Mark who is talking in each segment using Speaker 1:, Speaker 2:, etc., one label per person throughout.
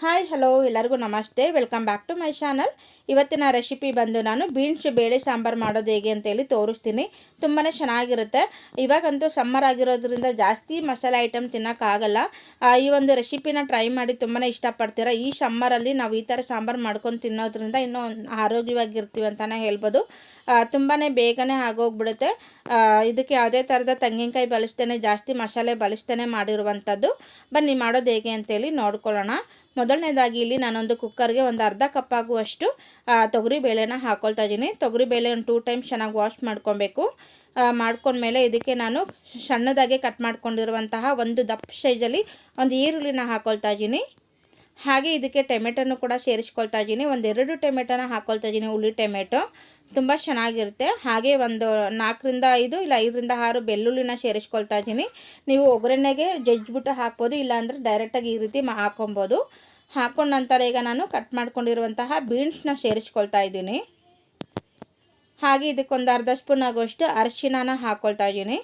Speaker 1: Hi hello ಎಲ್ಲರಿಗೂ namaste. Welcome back to my channel ಇವತ್ತಿನ recipe ಬಂದು ನಾನು ಬೀನ್ಸ್ ಬೇಳೆ, ಸಾಂಬಾರು ಮಾಡೋದು ಹೇಗೆ ಅಂತೇಳಿ ತೋರಿಸ್ತೀನಿ. ತುಂಬಾ ಚೆನ್ನಾಗಿರುತ್ತೆ. ಇವಾಗಂತೂ ಸಮ್ಮರ್ ಆಗಿರೋದ್ರಿಂದ ಜಾಸ್ತಿ ಮಸಾಲೆ ಐಟಮ್ ತಿನ್ನೋಕ್ಕಾಗಲ್ಲ ಈ ಒಂದು ರೆಸಿಪಿನ ಟ್ರೈ ಮಾಡಿ ತುಂಬಾ ಇಷ್ಟಪಡ್ತೀರಾ? ಈ ಸಮ್ಮರಲ್ಲಿ ನಾವು ಈ ಥರ ಸಾಂಬಾರು ಮಾಡ್ಕೊಂಡು ತಿನ್ನೋದ್ರಿಂದ ಇನ್ನೂ ಆರೋಗ್ಯವಾಗಿರ್ತೀವಿ ಅಂತಲೇ ಹೇಳ್ಬೋದು. ತುಂಬಾ ಬೇಗನೆ ಆಗೋಗ್ಬಿಡುತ್ತೆ. ಇದಕ್ಕೆ ಯಾವುದೇ ಥರದ ತೆಂಗಿನಕಾಯಿ ಬಳಸ್ತೇನೆ, ಜಾಸ್ತಿ ಮಸಾಲೆ ಬಳಸ್ತೇನೆ ಮಾಡಿರುವಂಥದ್ದು ಬನ್ನಿ ಮಾಡೋದು ಹೇಗೆ ಅಂತೇಳಿ ನೋಡ್ಕೊಳ್ಳೋಣ. ಮೊದಲನೇದಾಗಿ ಇಲ್ಲಿ ನಾನೊಂದು ಕುಕ್ಕರ್ಗೆ ಒಂದು ಅರ್ಧ ಕಪ್ ಆಗುವಷ್ಟು ತೊಗರಿ ಬೇಳೆನ ಹಾಕ್ಕೊಳ್ತಾ ಇದ್ದೀನಿ. ತೊಗರಿ ಬೇಳೆ ಒಂದು ಟೂ ಟೈಮ್ಸ್ ಚೆನ್ನಾಗಿ ವಾಶ್ ಮಾಡ್ಕೊಬೇಕು. ಮಾಡ್ಕೊಂಡ್ಮೇಲೆ ಇದಕ್ಕೆ ನಾನು ಸಣ್ಣದಾಗೆ ಕಟ್ ಮಾಡ್ಕೊಂಡಿರುವಂತಹ ಒಂದು ದಪ್ಪ ಸೈಜಲ್ಲಿ ಒಂದು ಈರುಳ್ಳಿನ ಹಾಕೊಳ್ತಾ ಇದ್ದೀನಿ. ಹಾಗೆ ಇದಕ್ಕೆ ಟೊಮೆಟೊನು ಕೂಡ ಸೇರಿಸ್ಕೊಳ್ತಾ ಇದ್ದೀನಿ. ಒಂದೆರಡು ಟೊಮೆಟೊನ ಹಾಕ್ಕೊಳ್ತಾ ಇದ್ದೀನಿ. ಹುಳಿ ಟೊಮೆಟೊ ತುಂಬ ಚೆನ್ನಾಗಿರುತ್ತೆ. ಹಾಗೆ ಒಂದು ನಾಲ್ಕರಿಂದ ಐದು ಇಲ್ಲ ಐದರಿಂದ ಆರು ಬೆಳ್ಳುಳ್ಳಿನ ಸೇರಿಸ್ಕೊಳ್ತಾ ಇದ್ದೀನಿ. ನೀವು ಒಗ್ಗರಣೆಗೆ ಜಜ್ಜಿಬಿಟ್ಟು ಹಾಕ್ಬೋದು, ಇಲ್ಲಾಂದರೆ ಡೈರೆಕ್ಟಾಗಿ ಈ ರೀತಿ ಹಾಕೊಬೋದು ಹಾಕೊಂಡ ನಂತರ ಈಗ ನಾನು ಕಟ್ ಮಾಡ್ಕೊಂಡಿರುವಂತಹ ಬೀನ್ಸ್ನ ಸೇರಿಸ್ಕೊಳ್ತಾ ಇದ್ದೀನಿ. ಹಾಗೆ ಇದಕ್ಕೊಂದು ಅರ್ಧ ಸ್ಪೂನ್ ಆಗುವಷ್ಟು ಅರಿಶಿನ ಹಾಕ್ಕೊಳ್ತಾ ಇದ್ದೀನಿ.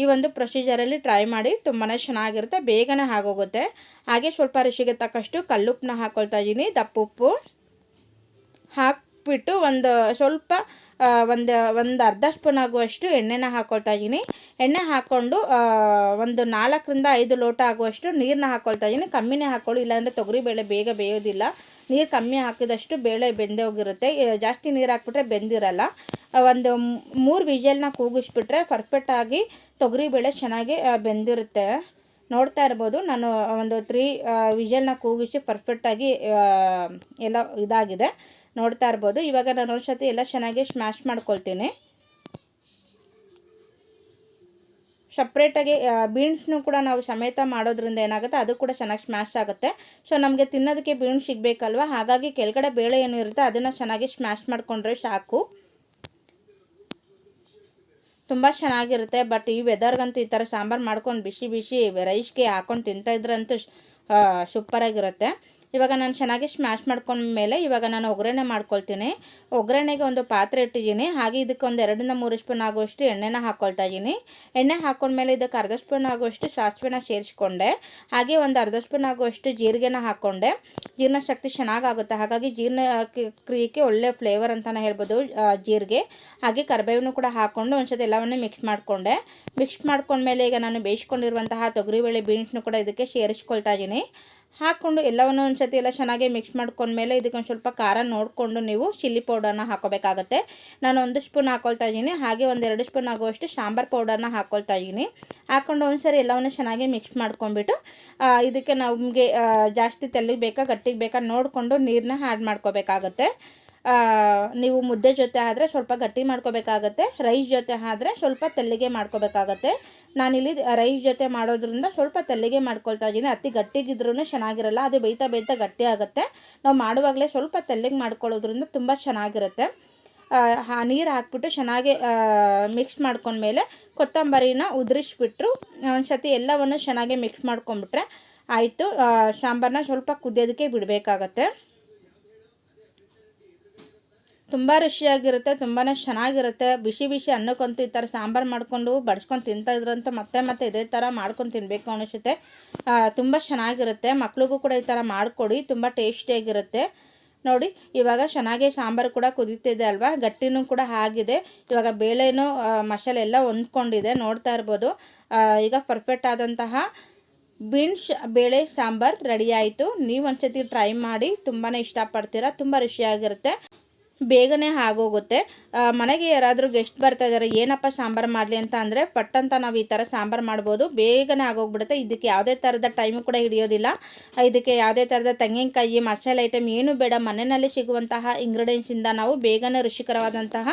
Speaker 1: ಈ ಒಂದು ಪ್ರೊಸೀಜರಲ್ಲಿ ಟ್ರೈ ಮಾಡಿ ತುಂಬಾ ಚೆನ್ನಾಗಿರುತ್ತೆ, ಬೇಗನೆ ಆಗೋಗುತ್ತೆ. ಹಾಗೆ ಸ್ವಲ್ಪ ರುಚಿಗೆ ತಕ್ಕಷ್ಟು ಕಲ್ಲುಪ್ಪನ್ನ ಹಾಕ್ಕೊಳ್ತಾ ಇದ್ದೀನಿ. ದಪ್ಪುಪ್ಪು ಹಾಕ್ಬಿಟ್ಟು ಒಂದು ಸ್ವಲ್ಪ ಒಂದು ಒಂದು ಅರ್ಧ ಸ್ಪೂನ್ ಆಗುವಷ್ಟು ಎಣ್ಣೆನ ಹಾಕ್ಕೊಳ್ತಾ ಇದ್ದೀನಿ. ಎಣ್ಣೆ ಹಾಕ್ಕೊಂಡು ಒಂದು ನಾಲ್ಕರಿಂದ ಐದು ಲೋಟ ಆಗುವಷ್ಟು ನೀರನ್ನ ಹಾಕ್ಕೊಳ್ತಾ ಇದ್ದೀನಿ. ಕಮ್ಮಿನೇ ಹಾಕ್ಕೊಳ್ಳಿ ಇಲ್ಲಾಂದರೆ ತೊಗರಿಬೇಳೆ ಬೇಗ ಬೇಯೋದಿಲ್ಲ. ನೀರು ಕಮ್ಮಿ ಹಾಕಿದಷ್ಟು ಬೇಳೆ ಬೆಂದೇ ಹೋಗಿರುತ್ತೆ. ಜಾಸ್ತಿ ನೀರು ಹಾಕ್ಬಿಟ್ರೆ ಬೆಂದಿರಲ್ಲ. ಒಂದು ಮೂರು ವಿಜಲ್ನ ಕೂಗಿಸ್ಬಿಟ್ರೆ ಪರ್ಫೆಕ್ಟಾಗಿ ತೊಗರಿಬೇಳೆ ಚೆನ್ನಾಗಿ ಬೆಂದಿರುತ್ತೆ. ನೋಡ್ತಾ ಇರ್ಬೋದು, ನಾನು ಒಂದು ತ್ರೀ ವಿಜಲ್ನ ಕೂಗಿಸಿ ಪರ್ಫೆಕ್ಟಾಗಿ ಎಲ್ಲ ಇದಾಗಿದೆ. ನೋಡ್ತಾ ಇರ್ಬೋದು. ಇವಾಗ ನಾನು ಒಂದ್ಸತಿ ಎಲ್ಲ ಚೆನ್ನಾಗಿ ಸ್ಮ್ಯಾಶ್ ಮಾಡ್ಕೊಳ್ತೀನಿ. ಸಪ್ರೇಟಾಗಿ ಬೀನ್ಸ್ನು ಕೂಡ ನಾವು ಸಮೇತ ಮಾಡೋದ್ರಿಂದ ಏನಾಗುತ್ತೆ, ಅದು ಕೂಡ ಚೆನ್ನಾಗಿ ಸ್ಮ್ಯಾಶ್ ಆಗುತ್ತೆ. ಸೊ ನಮಗೆ ತಿನ್ನೋದಕ್ಕೆ ಬೀನ್ಸ್ ಸಿಗಬೇಕಲ್ವ? ಹಾಗಾಗಿ ಕೆಳಗಡೆ ಬೇಳೆ ಏನು ಇರುತ್ತೆ, ಅದನ್ನು ಚೆನ್ನಾಗಿ ಸ್ಮ್ಯಾಶ್ ಮಾಡಿಕೊಂಡ್ರೆ ಸಾಕು. ತುಂಬ ಚೆನ್ನಾಗಿರುತ್ತೆ ಬಟ್ ಈ ವೆದರ್ಗಂತೂ ಈ ಥರ ಸಾಂಬಾರು ಮಾಡ್ಕೊಂಡು ಬಿಸಿ ಬಿಸಿ ರೈಸ್ಗೆ ಹಾಕೊಂಡು ತಿಂತಾಯಿದ್ರಂತೂ ಸೂಪರಾಗಿರುತ್ತೆ ಇವಾಗ ನಾನು ಚೆನ್ನಾಗಿ ಸ್ಮ್ಯಾಶ್ ಮಾಡ್ಕೊಂಡ್ಮೇಲೆ ಇವಾಗ ನಾನು ಒಗ್ಗರಣೆ ಮಾಡ್ಕೊಳ್ತೀನಿ. ಒಗ್ಗರಣೆಗೆ ಒಂದು ಪಾತ್ರೆ ಇಟ್ಟಿದ್ದೀನಿ. ಹಾಗೆ ಇದಕ್ಕೆ ಒಂದು ಎರಡರಿಂದ ಮೂರು ಸ್ಪೂನ್ ಆಗುವಷ್ಟು ಎಣ್ಣೆನ ಹಾಕ್ಕೊಳ್ತಾ ಇದ್ದೀನಿ. ಎಣ್ಣೆ ಹಾಕ್ಕೊಂಡ್ಮೇಲೆ ಇದಕ್ಕೆ ಅರ್ಧ ಸ್ಪೂನ್ ಆಗುವಷ್ಟು ಸಾಸಿವೆನ ಸೇರಿಸ್ಕೊಂಡೆ. ಹಾಗೆ ಒಂದು ಅರ್ಧ ಸ್ಪೂನ್ ಆಗುವಷ್ಟು ಜೀರಿಗೆನ ಹಾಕ್ಕೊಂಡೆ ಜೀರ್ಣಶಕ್ತಿ ಚೆನ್ನಾಗಾಗುತ್ತೆ. ಹಾಗಾಗಿ ಜೀರ್ಣ ಕ್ರಿಯೆಗೆ ಒಳ್ಳೆ ಫ್ಲೇವರ್ ಅಂತಲೇ ಹೇಳ್ಬೋದು ಜೀರಿಗೆ. ಹಾಗೆ ಕರಿಬೇವನ್ನು ಕೂಡ ಹಾಕ್ಕೊಂಡು ಒಂದ್ಸತಿ ಎಲ್ಲವನ್ನೂ ಮಿಕ್ಸ್ ಮಾಡಿಕೊಂಡೆ. ಮಿಕ್ಸ್ ಮಾಡ್ಕೊಂಡ್ಮೇಲೆ ಈಗ ನಾನು ಬೇಯಿಸ್ಕೊಂಡಿರುವಂತಹ ತೊಗರಿಬೇಳೆ ಬೀನ್ಸ್ನು ಕೂಡ ಇದಕ್ಕೆ ಸೇರಿಸ್ಕೊಳ್ತಾ ಇದ್ದೀನಿ. ಹಾಕ್ಕೊಂಡು ಎಲ್ಲವನ್ನು ಒಂದ್ಸತಿ ಎಲ್ಲ ಚೆನ್ನಾಗಿ ಮಿಕ್ಸ್ ಮಾಡ್ಕೊಂಡ್ಮೇಲೆ ಇದಕ್ಕೆ ಒಂದು ಸ್ವಲ್ಪ ಖಾರ ನೋಡಿಕೊಂಡು ನೀವು ಚಿಲ್ಲಿ ಪೌಡರ್ನ ಹಾಕೋಬೇಕಾಗತ್ತೆ ನಾನು ಒಂದು ಸ್ಪೂನ್ ಹಾಕ್ಕೊಳ್ತಾ ಇದ್ದೀನಿ. ಹಾಗೆ ಒಂದೆರಡು ಸ್ಪೂನ್ ಆಗುವಷ್ಟು ಸಾಂಬಾರು ಪೌಡರ್ನ ಹಾಕ್ಕೊಳ್ತಾ ಇದ್ದೀನಿ. ಹಾಕ್ಕೊಂಡು ಒಂದ್ಸರಿ ಎಲ್ಲವನ್ನು ಚೆನ್ನಾಗಿ ಮಿಕ್ಸ್ ಮಾಡ್ಕೊಂಡ್ಬಿಟ್ಟು ಇದಕ್ಕೆ ನಮಗೆ ಜಾಸ್ತಿ ತೆಲ್ಲಿಗೆ ಬೇಕಾ ಗಟ್ಟಿಗೆ ಬೇಕಾ ನೋಡಿಕೊಂಡು ನೀರನ್ನ ಆ್ಯಡ್ ಮಾಡ್ಕೋಬೇಕಾಗತ್ತೆ. ನೀವು ಮುದ್ದೆ ಜೊತೆ ಆದರೆ ಸ್ವಲ್ಪ ಗಟ್ಟಿ ಮಾಡ್ಕೋಬೇಕಾಗತ್ತೆ, ರೈಸ್ ಜೊತೆ ಆದರೆ ಸ್ವಲ್ಪ ತೆಲ್ಲಿಗೆ ಮಾಡ್ಕೋಬೇಕಾಗತ್ತೆ. ನಾನಿಲ್ಲಿ ರೈಸ್ ಜೊತೆ ಮಾಡೋದ್ರಿಂದ ಸ್ವಲ್ಪ ತೆಲ್ಲಿಗೆ ಮಾಡ್ಕೊಳ್ತಾ ಇದ್ದೀನಿ. ಅತಿ ಗಟ್ಟಿಗಿದ್ರೂ ಚೆನ್ನಾಗಿರಲ್ಲ, ಅದು ಬೇಯ್ತಾ ಬೇಯ್ತಾ ಗಟ್ಟಿ ಆಗುತ್ತೆ. ನಾವು ಮಾಡುವಾಗಲೇ ಸ್ವಲ್ಪ ತೆಲ್ಲಿಗೆ ಮಾಡ್ಕೊಳ್ಳೋದ್ರಿಂದ ತುಂಬ ಚೆನ್ನಾಗಿರುತ್ತೆ. ಆ ನೀರು ಹಾಕ್ಬಿಟ್ಟು ಚೆನ್ನಾಗಿ ಮಿಕ್ಸ್ ಮಾಡ್ಕೊಂಡ್ಮೇಲೆ ಕೊತ್ತಂಬರಿನ ಉದುರಿಸ್ಬಿಟ್ರು. ಒಂದು ಸತಿ ಎಲ್ಲವನ್ನು ಚೆನ್ನಾಗಿ ಮಿಕ್ಸ್ ಮಾಡ್ಕೊಂಬಿಟ್ರೆ ಆಯಿತು. ಸಾಂಬಾರನ್ನ ಸ್ವಲ್ಪ ಕುದಿಯೋದಕ್ಕೆ ಬಿಡಬೇಕಾಗತ್ತೆ. ತುಂಬ ರುಚಿಯಾಗಿರುತ್ತೆ ತುಂಬಾ ಚೆನ್ನಾಗಿರುತ್ತೆ. ಬಿಸಿ ಬಿಸಿ ಅನ್ನಕ್ಕಂತೂ ಈ ಥರ ಸಾಂಬಾರು ಮಾಡಿಕೊಂಡು ಬಡಿಸ್ಕೊಂಡು ತಿಂತಾ ಮತ್ತೆ ಮತ್ತೆ ಇದೇ ಥರ ಮಾಡ್ಕೊಂಡು ತಿನ್ನಬೇಕು ಅನಿಸುತ್ತೆ. ತುಂಬ ಚೆನ್ನಾಗಿರುತ್ತೆ. ಮಕ್ಳಿಗೂ ಕೂಡ ಈ ಥರ ಮಾಡಿಕೊಡಿ, ತುಂಬ ಟೇಸ್ಟಿಯಾಗಿರುತ್ತೆ. ನೋಡಿ, ಇವಾಗ ಚೆನ್ನಾಗಿ ಸಾಂಬಾರು ಕೂಡ ಕುದೀತಿದೆ ಅಲ್ವಾ? ಗಟ್ಟಿನೂ ಕೂಡ ಆಗಿದೆ. ಇವಾಗ ಬೇಳೆನೂ ಮಸಾಲೆಲ್ಲ ಹೊಂದ್ಕೊಂಡಿದೆ, ನೋಡ್ತಾ ಇರ್ಬೋದು. ಈಗ ಪರ್ಫೆಕ್ಟ್ ಆದಂತಹ ಬೀನ್ಸ್ ಬೇಳೆ, ಸಾಂಬಾರು ರೆಡಿ ಆಯಿತು. ನೀವು ಒಂದ್ಸತಿ ಟ್ರೈ ಮಾಡಿ ತುಂಬಾ ಇಷ್ಟಪಡ್ತೀರಾ, ತುಂಬ ರುಚಿಯಾಗಿರುತ್ತೆ. ಬೇಗನೆ ಆಗೋಗುತ್ತೆ. ಮನೆಗೆ ಯಾರಾದರೂ ಗೆಸ್ಟ್ ಬರ್ತಾ ಇದ್ದಾರೆ ಏನಪ್ಪ ಸಾಂಬಾರು ಮಾಡಲಿ ಅಂತ ಅಂದರೆ ಪಟ್ಟಂತ ನಾವು ಈ ಥರ ಸಾಂಬಾರು ಮಾಡ್ಬೋದು. ಬೇಗನೆ ಆಗೋಗ್ಬಿಡುತ್ತೆ. ಇದಕ್ಕೆ ಯಾವುದೇ ಥರದ ಟೈಮು ಕೂಡ ಹಿಡಿಯೋದಿಲ್ಲ. ಇದಕ್ಕೆ ಯಾವುದೇ ಥರದ ತೆಂಗಿನಕಾಯಿ, ಮಸಾಲೆ ಐಟಮ್ ಏನು ಬೇಡ. ಮನೆಯಲ್ಲಿ ಸಿಗುವಂತಹ ಇಂಗ್ರೀಡಿಯೆಂಟ್ಸಿಂದ ನಾವು ಬೇಗನೆ ರುಚಿಕರವಾದಂತಹ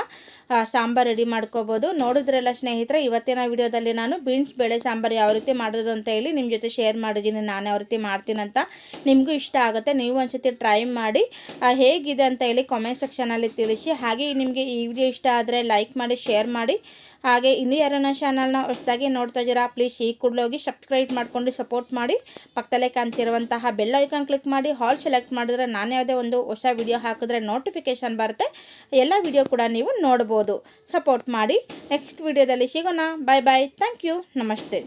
Speaker 1: ಸಾಂಬಾರು ರೆಡಿ ಮಾಡ್ಕೋಬೋದು. ನೋಡಿದ್ರಲ್ಲ ಸ್ನೇಹಿತರೆ, ಇವತ್ತಿನ ವಿಡಿಯೋದಲ್ಲಿ ನಾನು ಬೀನ್ಸ್ ಬೇಳೆ ಸಾಂಬಾರು ಯಾವ ರೀತಿ ಮಾಡೋದು ಅಂತ ಹೇಳಿ ನಿಮ್ಮ ಜೊತೆ ಶೇರ್ ಮಾಡಿದ್ದೀನಿ. ನಾನು ಯಾವ ರೀತಿ ಮಾಡ್ತೀನಂತ ನಿಮಗೂ ಇಷ್ಟ ಆಗುತ್ತೆ. ನೀವು ಒಂದ್ಸತಿ ಟ್ರೈ ಮಾಡಿ ಹೇಗಿದೆ ಅಂತ ಹೇಳಿ ಕಾಮೆಂಟ್ ಸೆಕ್ಷನಲ್ಲಿ ತಿಳಿಸಿ. ಹಾಗೆ ನಿಮಗೆ ಈ ವಿಡಿಯೋ ಇಷ್ಟ ಆದರೆ ಲೈಕ್ ಮಾಡಿ ಶೇರ್ ಮಾಡಿ. ಹಾಗೆ ಇನ್ನು ಯಾರು ನನ್ನ ಚಾನಲ್ನ ಹೊಸದಾಗಿ ನೋಡ್ತಾ ಇದ್ದೀರಾ ಪ್ಲೀಸ್ ಈ ಹೋಗಿ ಸಬ್ಸ್ಕ್ರೈಬ್ ಮಾಡಿಕೊಂಡು ಸಪೋರ್ಟ್ ಮಾಡಿ. ಪಕ್ಕದಲ್ಲೇ ಕಾಣ್ತಿರುವಂತಹ ಬೆಲ್ ಐಕಾನ್ ಕ್ಲಿಕ್ ಮಾಡಿ ಹಾಲ್ ಸೆಲೆಕ್ಟ್ ಮಾಡಿದ್ರೆ ನಾನು ಯಾವುದೇ ಒಂದು ಹೊಸ ವಿಡಿಯೋ ಹಾಕಿದ್ರೆ ನೋಟಿಫಿಕೇಷನ್ ಬರುತ್ತೆ. ಎಲ್ಲ ವಿಡಿಯೋ ಕೂಡ ನೀವು ನೋಡ್ಬೋದು. ಸಪೋರ್ಟ್ ಮಾಡಿ. ನೆಕ್ಸ್ಟ್ ವಿಡಿಯೋದಲ್ಲಿ ಸಿಗೋಣ. ಬಾಯ್ ಬಾಯ್ ಥ್ಯಾಂಕ್ ಯು ನಮಸ್ತೆ.